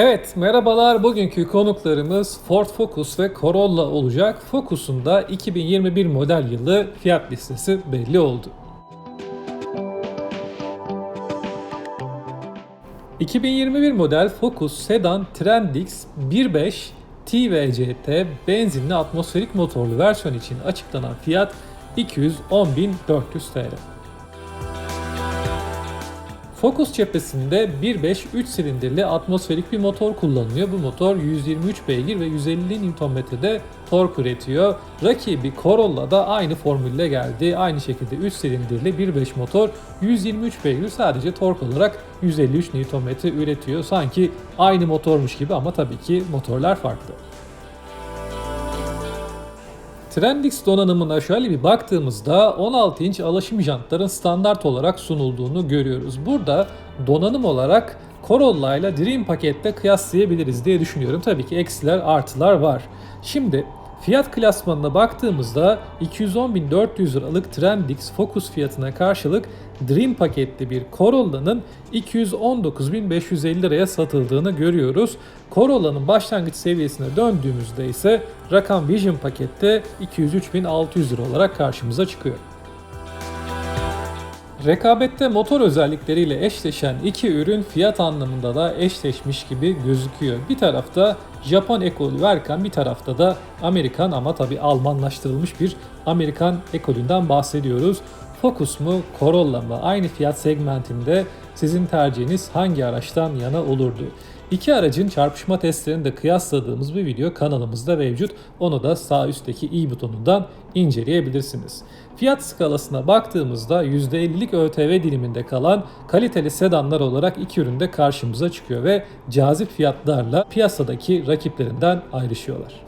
Evet, merhabalar. Bugünkü konuklarımız Ford Focus ve Corolla olacak. Focus'un da 2021 model yılı fiyat listesi belli oldu. 2021 model Focus Sedan Trendix 1.5 TVCT benzinli atmosferik motorlu versiyon için açıklanan fiyat 210.400 TL. Focus cephesinde 1.5 3 silindirli atmosferik bir motor kullanılıyor. Bu motor 123 beygir ve 150 Nm'de tork üretiyor. Rakibi Corolla da aynı formülle geldi. Aynı şekilde 3 silindirli 1.5 motor 123 beygir sadece tork olarak 153 Nm üretiyor. Sanki aynı motormuş gibi ama tabii ki motorlar farklı. Trendix donanımına şöyle bir baktığımızda 16 inç alaşım jantların standart olarak sunulduğunu görüyoruz. Burada donanım olarak Corolla ile Dream pakette kıyaslayabiliriz diye düşünüyorum. Tabii ki eksiler artılar var. Şimdi Fiyat klasmanına baktığımızda 210.400 liralık Trendix Focus fiyatına karşılık Dream paketli bir Corolla'nın 219.550 liraya satıldığını görüyoruz. Corolla'nın başlangıç seviyesine döndüğümüzde ise rakam Vision pakette 203.600 lira olarak karşımıza çıkıyor. Rekabette motor özellikleriyle eşleşen iki ürün fiyat anlamında da eşleşmiş gibi gözüküyor. Bir tarafta Japon ekolü varken bir tarafta da Amerikan ama tabi Almanlaştırılmış bir Amerikan ekolünden bahsediyoruz. Focus mu Corolla mı aynı fiyat segmentinde sizin tercihiniz hangi araçtan yana olurdu? İki aracın çarpışma testlerini de kıyasladığımız bir video kanalımızda mevcut. Onu da sağ üstteki i butonundan inceleyebilirsiniz. Fiyat skalasına baktığımızda %50'lik ÖTV diliminde kalan kaliteli sedanlar olarak iki üründe karşımıza çıkıyor ve cazip fiyatlarla piyasadaki rakiplerinden ayrışıyorlar.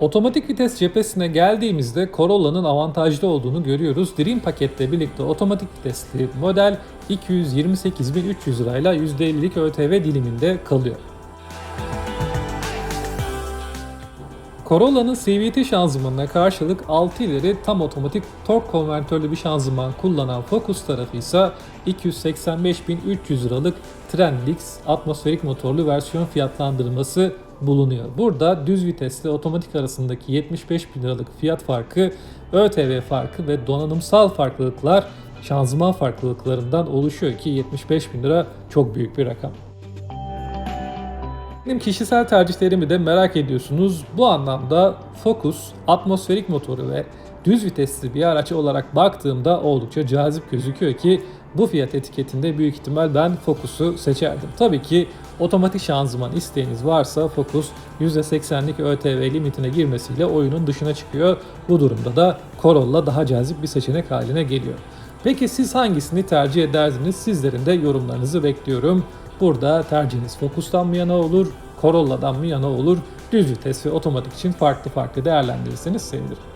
Otomatik vites cephesine geldiğimizde Corolla'nın avantajlı olduğunu görüyoruz. Dream paketle birlikte otomatik vitesli model 228.300 lirayla %50'lik ÖTV diliminde kalıyor. Corolla'nın CVT şanzımanına karşılık 6 ileri tam otomatik tork konvertörlü bir şanzıman kullanan Focus tarafı ise 285.300 liralık Trendix atmosferik motorlu versiyon fiyatlandırması bulunuyor. Burada düz vitesli otomatik arasındaki 75 bin liralık fiyat farkı, ÖTV farkı ve donanımsal farklılıklar şanzıman farklılıklarından oluşuyor ki 75 bin lira çok büyük bir rakam. Benim kişisel tercihlerimi de merak ediyorsunuz. Bu anlamda Focus, atmosferik motoru ve düz vitesli bir araç olarak baktığımda oldukça cazip gözüküyor ki bu fiyat etiketinde büyük ihtimal ben Focus'u seçerdim. Tabii ki otomatik şanzıman isteğiniz varsa Focus %80'lik ÖTV limitine girmesiyle oyunun dışına çıkıyor. Bu durumda da Corolla daha cazip bir seçenek haline geliyor. Peki siz hangisini tercih ederdiniz? Sizlerin de yorumlarınızı bekliyorum. Burada tercihiniz Focus'tan mı yana olur, Corolla'dan mı yana olur? Düz vites ve otomatik için farklı farklı değerlendirirseniz sevinirim.